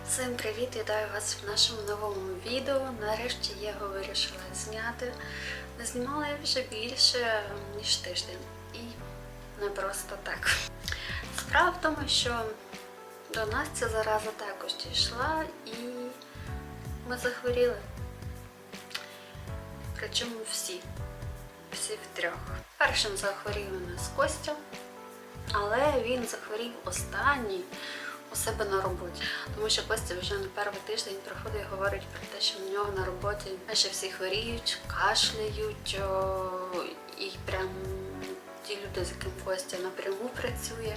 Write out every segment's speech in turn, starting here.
Всім привіт! Вітаю вас в нашому новому відео. Нарешті я його вирішила зняти. Знімала я вже більше ніж тиждень. І не просто так. Справа в тому, що до нас ця зараза також дійшла і ми захворіли. Причому всі. Всі втрьох. Першим захворів у нас Костя, але він захворів останній у себе на роботі. Тому що Костя вже на перший тиждень приходить і говорить про те, що в нього на роботі майже всі хворіють, кашляють, і прям ті люди, з яким Костя напряму працює.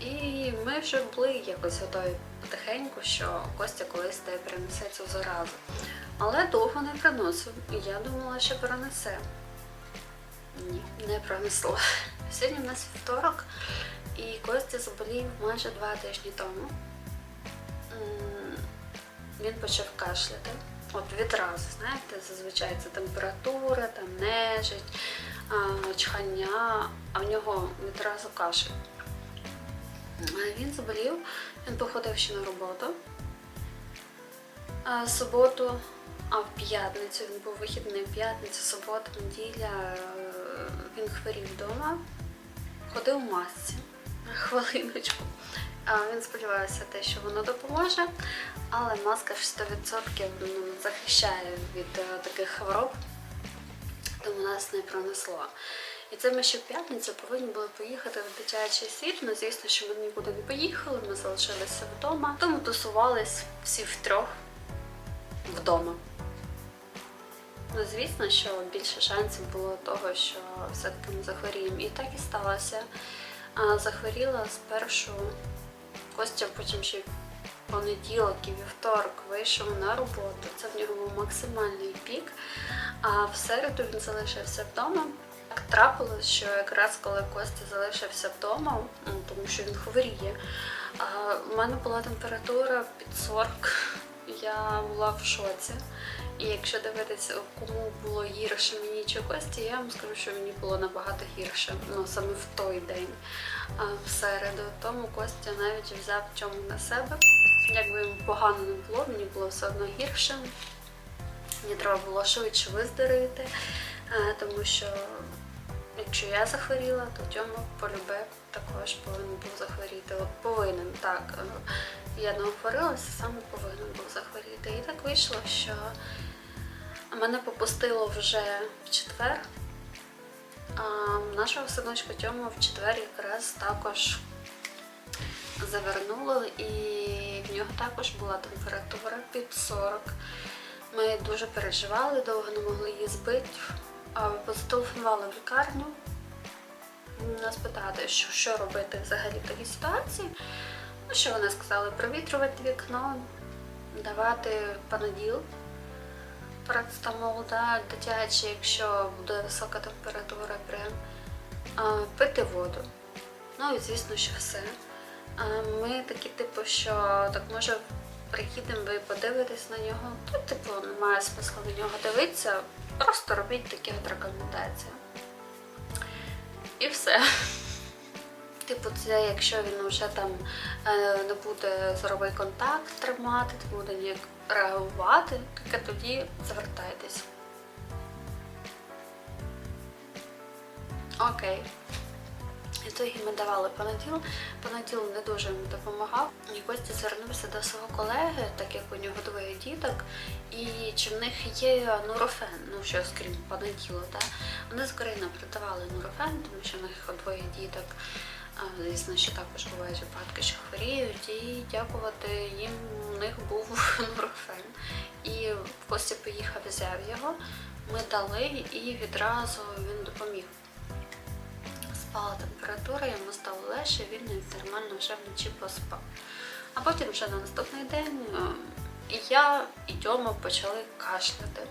І ми вже були якось готові потихеньку, що Костя колись те принесе цю заразу. Але довго не приносив. Я думала, що принесе. Ні, не пронесло. Сьогодні в нас вівторок, і Костя заболів майже два тижні тому. Він почав кашляти. От відразу, знаєте, зазвичай це температура, там нежить, чхання, а в нього відразу кашель. Він заболів, він походив ще на роботу. Суботу, а в п'ятницю він був вихідний п'ятницю, субота, неділя. е, Він хворів вдома, ходив в масці хвилиночку. Він сподівався те, що воно допоможе, але маска ж 100% ну, захищає від е, таких хвороб, тому нас не пронесло. І це ми ще в п'ятницю повинні були поїхати в дитячий світ. Ну, звісно, що ми нікуди не поїхали, ми залишилися вдома, тому тусувались всі втрьох вдома. Ну, звісно, що більше шансів було того, що все-таки ми захворіємо. І так і сталося. А, захворіла спершу Костя, потім ще понеділок і вівторок вийшов на роботу. Це в нього був максимальний пік. А в середу він залишився вдома. Так трапилось, що якраз коли Костя залишився вдома, ну, тому що він хворіє, в мене була температура під 40. Я була в шоці. І якщо дивитися, кому було гірше мені чи Кості, я вам скажу, що мені було набагато гірше, ну саме в той день, в середу. Тому Костя навіть взяв чому на себе. Якби йому погано не було, мені було все одно гірше. Мені треба було швидше виздоровіти, е, тому що якщо я захворіла, то Тьома полюбе також повинен був захворіти. От повинен, так. Е, Я не захворілася, саме повинен був захворіти. І так вийшло, що мене попустило вже в четвер. А нашого синочка Тьому в четвер якраз також завернули, і в нього також була температура під 40. Ми дуже переживали, довго не могли її збити. Зателефонували в лікарню нас питати, що, що робити взагалі в такій ситуації. Ну, що вони сказали? Провітрювати вікно, давати паноділ, парацетамол, дитячий, якщо буде висока температура, прям, пити воду. Ну і звісно, що все. Ми такі, типу, що так може приїдемо, ви подивитесь на нього. Тут, типу, немає смислу на нього дивитися. Просто робіть такі от рекомендації. І все. Типу, це якщо він вже там е, не буде зоровий контакт тримати, не буде ніяк реагувати, таке тоді звертайтесь. Окей. І тоді ми давали понеділ. Понеділ не дуже йому допомагав. І Костя звернувся до свого колеги, так як у нього двоє діток, і чи в них є нурофен, ну що скрім понеділу, так? Вони з України придавали нурофен, тому що в них двоє діток. Звісно, що також бувають випадки, що хворіють, і дякувати їм у них був нурофен. І Костя поїхав, взяв його, ми дали і відразу він допоміг спала температура, йому стало легше, він нормально вже вночі поспав. А потім вже на наступний день я, і Дьома почали кашляти.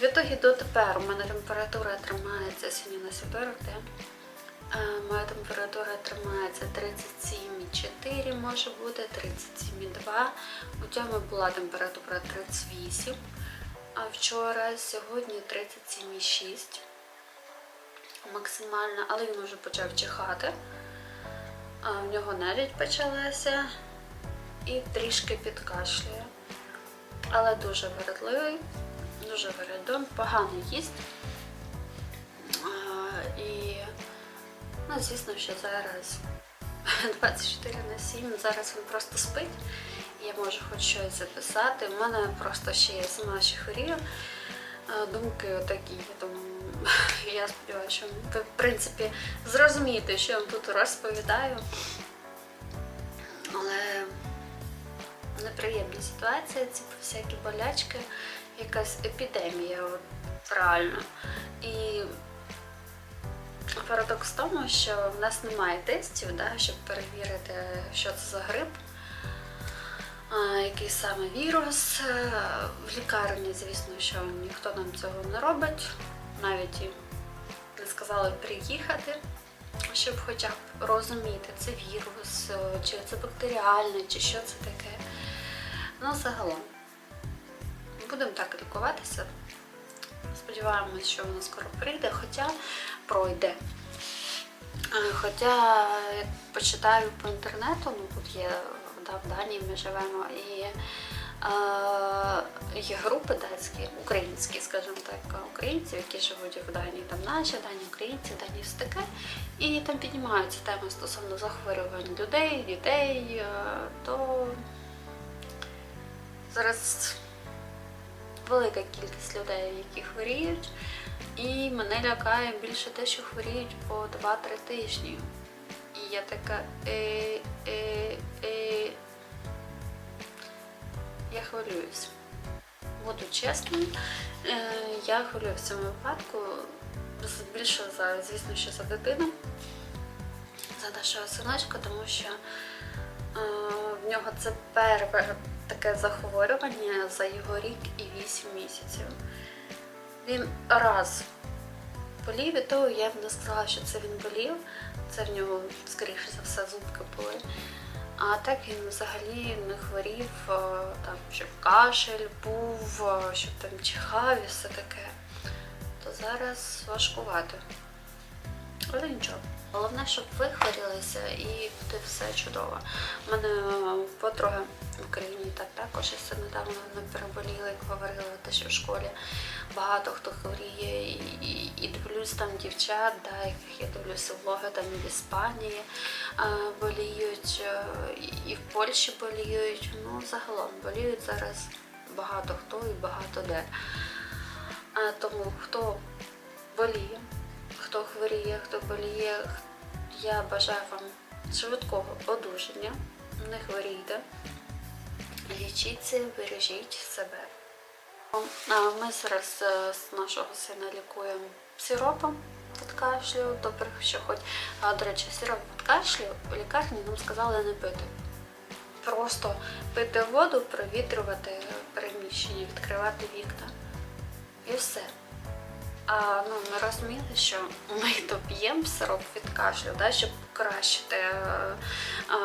Відтоді до тепер у мене температура тримається сьогодні на світорок, де е, моя температура тримається 37,4 може бути, 37,2. У Тьоми була температура 38, а вчора, сьогодні 37,6 максимально, але він вже почав чихати. А в нього навіть почалася. і трішки підкашлює. Але дуже вередливий, дуже вередливий, погано їсть. І, ну, звісно, що зараз 24 на 7, зараз він просто спить. Я можу хоч щось записати. У мене просто ще є сама ще хворію. Думки отакі. Тому я сподіваюся, що ви, в принципі, зрозумієте, що я вам тут розповідаю. Але неприємна ситуація, ці всякі болячки, якась епідемія, от, реально. І парадокс в тому, що в нас немає тестів, да, щоб перевірити, що це за грип, який саме вірус. Е, В лікарні, звісно, що ніхто нам цього не робить, навіть і не сказали приїхати, щоб хоча б розуміти, це вірус, е, чи це бактеріальне, чи що це таке. Ну, загалом. Будемо так лікуватися. Сподіваємось, що воно скоро прийде, хоча пройде. Е, Хоча почитаю по інтернету, ну тут є да, в Данії ми живемо, і е, є групи датські, українські, скажімо так, українців, які живуть в Данії, там наші дані, українці, дані все. І там піднімаються теми стосовно захворювань людей, дітей, е, то зараз велика кількість людей, які хворіють. І мене лякає більше те, що хворіють по 2-3 тижні. І я така е, е, е. Я хвилююсь. Буду чесною, е, я хвилююсь в цьому випадку. Більше за, звісно, що за дитину, за нашого синочка, тому що е, в нього це перше таке захворювання за його рік і 8 місяців. Він раз болів, і то я б не сказала, що це він болів. Це в нього, скоріше за все, зубки були. А так він взагалі не хворів, е, там, щоб кашель був, е, щоб там чихав і все таке. То зараз важкувато. Але нічого. Головне, щоб ви хворілися і буде все чудово. У мене подруга в Україні так також і недавно не переболіла, як говорила, те, що в школі багато хто хворіє, і, і, і дивлюсь там дівчат, да, яких я дивлюся влоги там і в Іспанії е, боліють, е, і в Польщі боліють. Ну, загалом боліють зараз багато хто і багато де. А тому хто боліє, хто хворіє, хто боліє, я бажаю вам швидкого одужання, не хворійте, лічіться, бережіть себе. Ми зараз е, з нашого сина лікуємо сиропом від кашлю. Добре, що хоч, а, до речі, сироп від кашлю у лікарні нам сказали не пити. Просто пити воду, провітрювати приміщення, відкривати вікна. І все. А, ну, ми розуміли, що ми то п'ємо сироп від кашлю, да, щоб покращити е, е,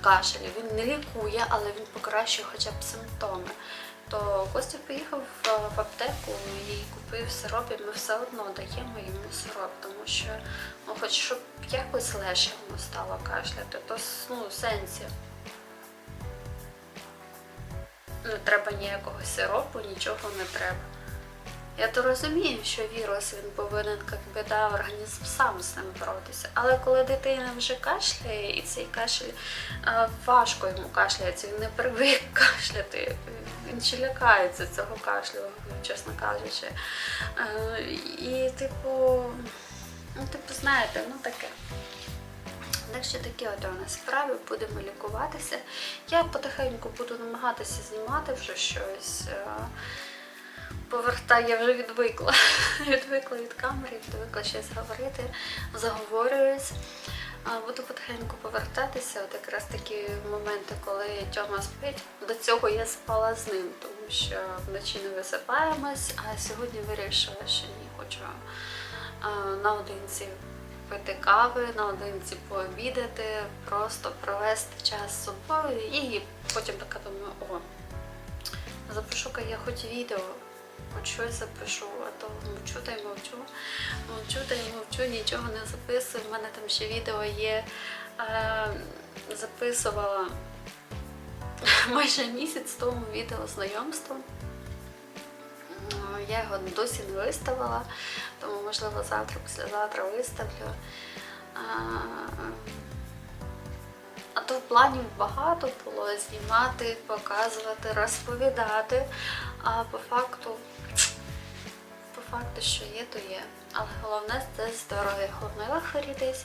кашель. Він не лікує, але він покращує хоча б симптоми. То Костя поїхав в, в аптеку і купив сироп, і ми все одно даємо йому сироп, тому що ну, хоч щоб якось легше йому стало кашляти, то ну, сенсі. Не треба ніякого сиропу, нічого не треба. Я то розумію, що вірус він повинен як би, організм сам з ним боротися. Але коли дитина вже кашляє, і цей кашель важко йому кашляється, він не привик кашляти, він ще лякається цього кашлю, чесно кажучи. І, типу, ну, типу, знаєте, ну таке. Так що такі от у нас справи, будемо лікуватися. Я потихеньку буду намагатися знімати вже щось. Повертаю, я вже відвикла. відвикла від камери, відвикла щось говорити, заговорююсь. Буду потихеньку повертатися. От якраз такі моменти, коли Тьома спить. До цього я спала з ним, тому що вночі не висипаємось, а сьогодні вирішила, що ні, хочу наодинці пити кави, наодинці пообідати, просто провести час з собою і потім така думаю, о, запишу-ка я хоч відео, хоч щось запишу, а то мовчу та й мовчу, мовчу та й мовчу, нічого не записую. У мене там ще відео є. Е, записувала майже місяць тому відео знайомства. Ну, Я його досі не виставила, тому можливо завтра, післязавтра виставлю. А, а то планів багато було знімати, показувати, розповідати. А по факту, по факту, що є, то є. Але головне це здоров'я. Головне вихворітись,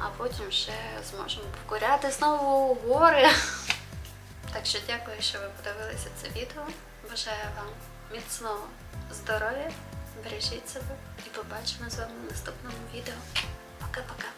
а потім ще зможемо покоряти знову гори. Так що дякую, що ви подивилися це відео. Бажаю вам міцного здоров'я, бережіть себе і побачимо з вами в наступному відео. Пока-пока.